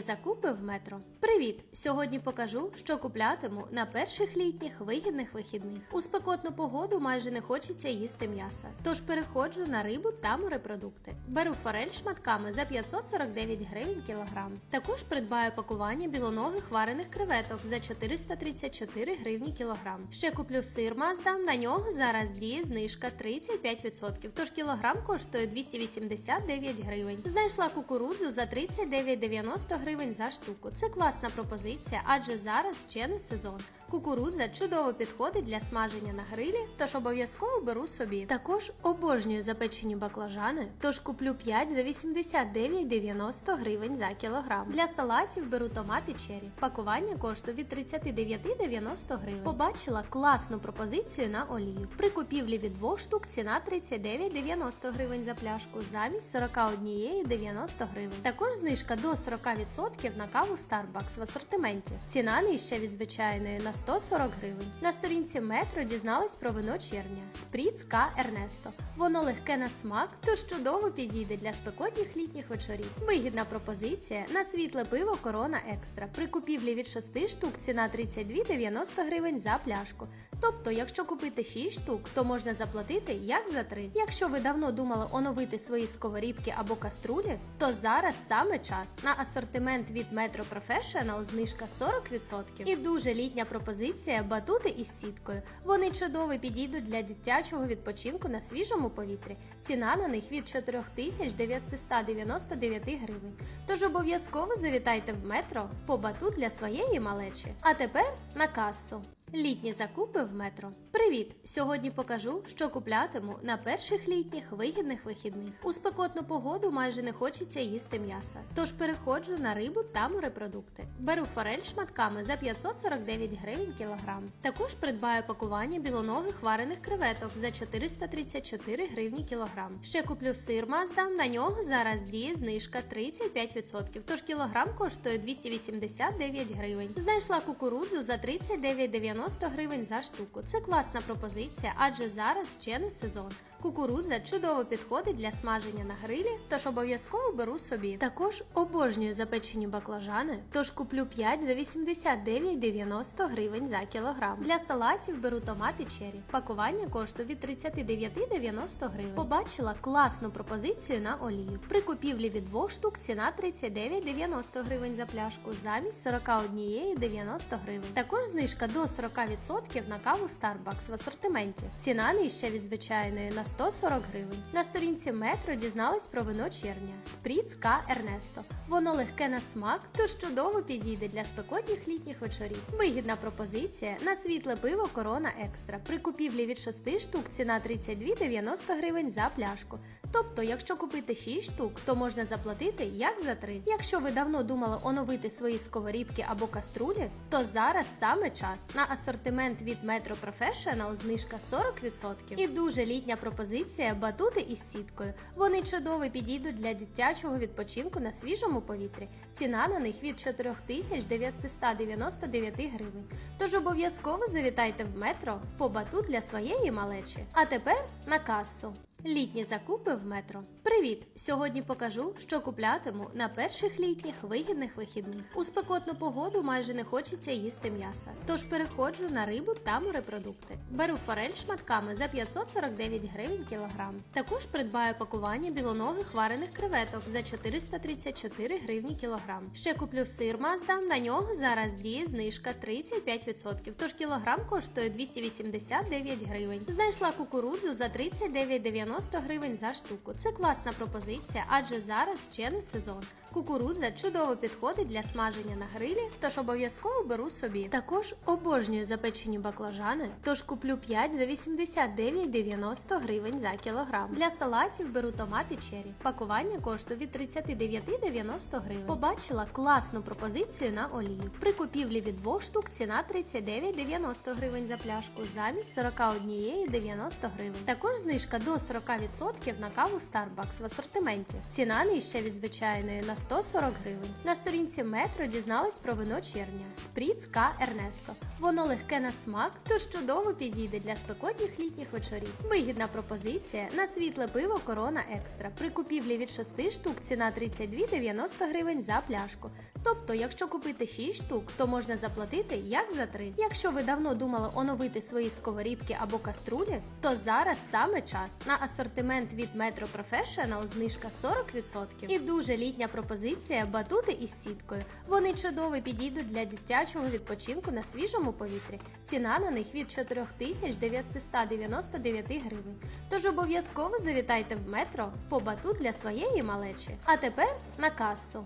Закупи в метро. Привіт! Сьогодні покажу, що куплятиму на перших літніх вигідних вихідних. У спекотну погоду майже не хочеться їсти м'яса, тож переходжу на рибу та морепродукти. Беру форель шматками за 549 гривень кілограм. Також придбаю пакування білоногих варених креветок за 434 гривні кілограм. Ще куплю сир Маздам, на нього зараз діє знижка 35%, тож кілограм коштує 289 гривень. Знайшла кукурудзу за 39,90 гривень за штуку. Це класна пропозиція, адже зараз ще не сезон. Кукурудза чудово підходить для смаження на грилі, тож обов'язково беру собі. Також обожнюю запечені баклажани, тож куплю 5 за 89,90 гривень за кілограм. Для салатів беру томати чері. Пакування коштує від 39,90 гривень. Побачила класну пропозицію на олію. При купівлі від двох штук ціна 39,90 гривень за пляшку замість 41,90 гривень. Також знижка до 40% на каву Starbucks в асортименті. Ціна нижча від звичайної на 140 гривень. На сторінці метро дізналась про вино червня Спріц К Ернесто. Воно легке на смак, тож чудово підійде для спекотніх літніх вечорів. Вигідна пропозиція на світле пиво Корона Екстра. При купівлі від 6 штук ціна 32,90 гривень за пляшку. Тобто, якщо купити 6 штук, то можна заплатити як за 3. Якщо ви давно думали оновити свої сковорідки або каструлі, то зараз саме час. На асортимент від Metro Professional знижка 40%. І дуже літня пропозиція батути із сіткою. Вони чудово підійдуть для дитячого відпочинку на свіжому повітрі. Ціна на них від 4999 гривень. Тож обов'язково завітайте в метро по батут для своєї малечі. А тепер на касу. Літні закупи в метро. Привіт! Сьогодні покажу, що куплятиму на перших літніх вигідних вихідних. У спекотну погоду майже не хочеться їсти м'яса, тож переходжу на рибу та морепродукти. Беру форель шматками за 549 гривень кілограм. Також придбаю пакування білоногих варених креветок за 434 гривні кілограм. Ще куплю сир Маздам, на нього зараз діє знижка 35%, тож кілограм коштує 289 гривень. Знайшла кукурудзу за 39,90 гривень за штуку. Це класна пропозиція, адже зараз ще не сезон. Кукурудза чудово підходить для смаження на грилі, тож обов'язково беру собі. Також обожнюю запечені баклажани, тож куплю 5 за 89,90 гривень за кілограм. Для салатів беру томати чері. Пакування коштує від 39,90 гривень. Побачила класну пропозицію на олію. При купівлі від двох штук ціна 39,90 гривень за пляшку замість 41,90 гривень. Також знижка до 40% на каву Starbucks в асортименті. Ціна нижча від звичайної на 140 гривень. На сторінці метро дізналась про вино червня Спріц К Ернесто. Воно легке на смак, тож чудово підійде для спекотніх літніх вечорів. Вигідна пропозиція на світле пиво Корона Екстра. При купівлі від 6 штук ціна 32,90 гривень за пляшку. Тобто, якщо купити 6 штук, то можна заплатити як за 3. Якщо ви давно думали оновити свої сковорідки або каструлі, то зараз саме час. На асортимент від Metro Professional знижка 40%. І дуже літня пропозиція батути із сіткою. Вони чудово підійдуть для дитячого відпочинку на свіжому повітрі. Ціна на них від 4999 гривень. Тож обов'язково завітайте в метро по батут для своєї малечі. А тепер на касу. Літні закупи в метро. Привіт! Сьогодні покажу, що куплятиму на перших літніх вигідних вихідних. У спекотну погоду майже не хочеться їсти м'яса, тож переходжу на рибу та морепродукти. Беру форель шматками за 549 гривень кілограм. Також придбаю пакування білоногих варених креветок за 434 гривні кілограм. Ще куплю сир Маздам, на нього зараз діє знижка 35%, тож кілограм коштує 289 гривень. Знайшла кукурудзу за 39,90 гривень за штуку. Це класна пропозиція, адже зараз ще не сезон. Кукурудза чудово підходить для смаження на грилі, тож обов'язково беру собі. Також обожнюю запечені баклажани, тож куплю 5 за 89,90 гривень за кілограм. Для салатів беру томати чері. Пакування коштує від 39,90 гривень. Побачила класну пропозицію на олію. При купівлі від двох штук ціна 39,90 гривень за пляшку замість 41,90 гривень. Також знижка до 40% на каву Starbucks в асортименті. Ціна нижча від звичайної на 140 гривень. На сторінці метро дізнались про вино червня Спріц К Ернесто. Воно легке на смак, тож чудово підійде для спекотніх літніх вечорів. Вигідна пропозиція на світле пиво Корона Екстра. При купівлі від 6 штук ціна 32,90 гривень за пляшку. Тобто, якщо купити 6 штук, то можна заплатити як за 3. Якщо ви давно думали оновити свої сковорідки або каструлі, то зараз саме час. На асортимент від Metro Professional знижка 40%. І дуже літня пропозиція батути із сіткою. Вони чудово підійдуть для дитячого відпочинку на свіжому повітрі. Ціна на них від 4999 гривень. Тож обов'язково завітайте в метро по батут для своєї малечі. А тепер на касу.